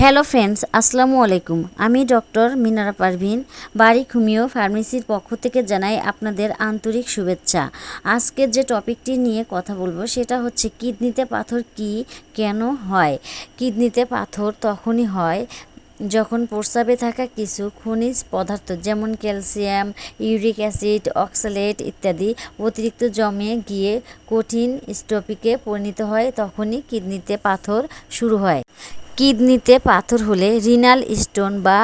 Hello friends, আসসালামু আলাইকুম। আমি ডক্টর মিনারা পারভিন, বাড়ি খুমিও ফার্মেসির পক্ষ থেকে জানাই আপনাদের আন্তরিক শুভেচ্ছা। আজকের যে টপিকটি নিয়ে কথা বলব সেটা হচ্ছে কিডনিতে পাথর কি, কেন হয়? কিডনিতে পাথর তখনই হয় যখন প্রস্রাবে থাকা কিছু খনিজ পদার্থ যেমন ক্যালসিয়াম, ইউরিক অ্যাসিড, অক্সালেট ইত্যাদি অতিরিক্ত জমে গিয়ে কঠিন স্টপিকে পরিণত হয়, তখনই কিডনিতে পাথর শুরু হয়। কিডনিতে পাথর হলে রিনাল স্টোন বা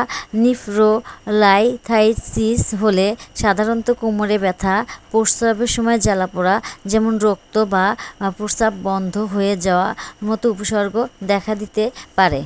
নিফ্রোলাইথাইসিস হলে সাধারণত কোমরে ব্যথা, প্রস্রাবের সময় জ্বালাপোড়া যেমন রক্ত বা প্রস্রাব বন্ধ হয়ে যাওয়া মতো উপসর্গ দেখা দিতে পারে।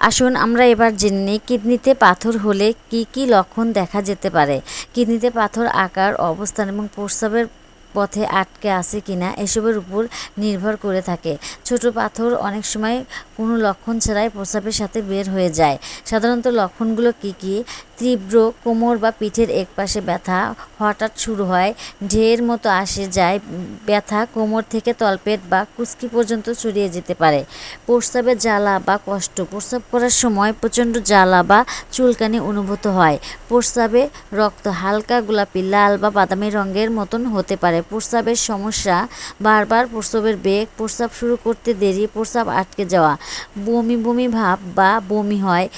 আসুন আমরা এবার জেনে নিই কিডনিতে পাথর হলে কি কি লক্ষণ দেখা যেতে পারে। কিডনিতে পাথর আকার, অবস্থান এবং প্রস্রাবের পথে আটকে আছে কিনা এসবের উপর নির্ভর করে থাকে। ছোট পাথর অনেক সময় কোনো লক্ষণ ছাড়াই প্রস্রাবের সাথে বের হয়ে যায়। সাধারণত লক্ষণগুলো কি কি? তীব্র কোমর বা পিঠের একপাশে ব্যথা হঠাৎ শুরু হয়, ঢের মতো আসে যায়, ব্যথা কোমর থেকে তলপেট বা কুস্কি পর্যন্ত ছড়িয়ে যেতে পারে। প্রস্রাবে জ্বালা বা কষ্ট, প্রস্রাব করার সময় প্রচণ্ড জ্বালা বা চুলকানি অনুভূত হয়। প্রস্রাবে রক্ত হালকা গোলাপি, লাল বা বাদামি রঙের মতন হতে পারে। প্রস্রাবের সমস্যা, বারবার প্রস্রাবের বেগ, প্রস্রাব শুরু করতে দেরি, প্রস্রাব আটকে যাওয়া। বমি বমি ভাব বা বমি হয়,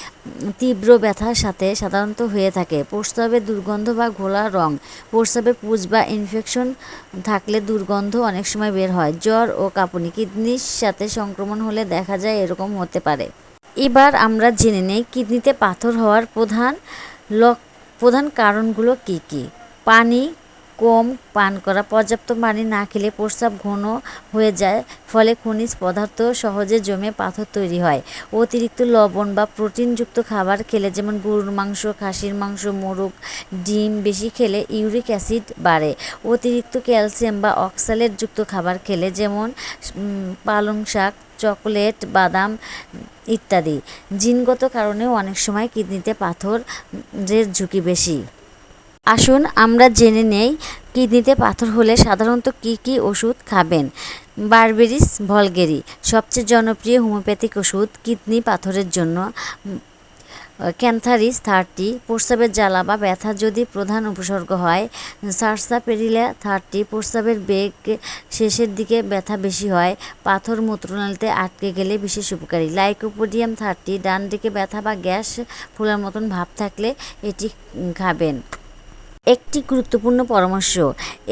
তীব্র ব্যথার সাথে সাধারণত হয়ে থাকে। প্রস্রাবে দুর্গন্ধ বা ঘোলা রং, প্রস্রাবে পুজ বা ইনফেকশন থাকলে দুর্গন্ধ অনেক সময় বের হয়। জ্বর ও কাঁপুনি, কিডনির সাথে সংক্রমণ হলে দেখা যায় এরকম হতে পারে। এবার আমরা জেনে নেই কিডনিতে পাথর হওয়ার প্রধান লক, প্রধান কারণগুলো কি কি? পানি কম পান করা, পর্যাপ্ত পানি না খেলে প্রস্রাব ঘন হয়ে যায়, ফলে খনিজ পদার্থ সহজে জমে পাথর তৈরি হয়। অতিরিক্ত লবণ বা প্রোটিনযুক্ত খাবার খেলে, যেমন গরুর মাংস, খাসির মাংস, মোরগ, ডিম বেশি খেলে ইউরিক অ্যাসিড বাড়ে। অতিরিক্ত ক্যালসিয়াম বা অক্সালেটযুক্ত খাবার খেলে, যেমন পালং শাক, চকোলেট, বাদাম ইত্যাদি। জিনগত কারণেও অনেক সময় কিডনিতে পাথরের ঝুঁকি বেশি। আসুন আমরা জেনে নেই কিডনিতে পাথর হলে সাধারণত কি কি ওষুধ খাবেন। বারবেরিস, ভলগেরি, সবচেয়ে জনপ্রিয় হোমিওপ্যাথিক ওষুধ কিডনি পাথরের জন্য। ক্যান্থারিস, থার্টি, প্রস্রাবের জ্বালা বা ব্যথা যদি প্রধান উপসর্গ হয়, সারসাপেরিলা থার্টি, প্রস্রাবের বেগ শেষের দিকে ব্যথা বেশি হয়, পাথর মূত্রনালীতে আটকে গেলে বিশেষ উপকারী। লাইকোপোডিয়াম থার্টি, ডান দিকে ব্যথা বা গ্যাস ফুলার মতন ভাব থাকলে এটি খাবেন। একটি গুরুত্বপূর্ণ পরামর্শ।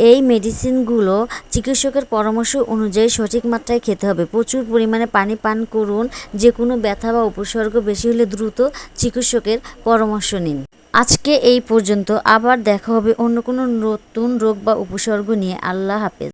এই মেডিসিনগুলো চিকিৎসকের পরামর্শ অনুযায়ী সঠিক মাত্রায় খেতে হবে। প্রচুর পরিমাণে পানি পান করুন যে কোনো ব্যথা বা উপসর্গ বেশি হলে দ্রুত চিকিৎসকের পরামর্শ নিন। আজকে এই পর্যন্ত। আবার দেখা হবে অন্য কোনো নতুন রোগ বা উপসর্গ নিয়ে। আল্লাহ হাফেজ।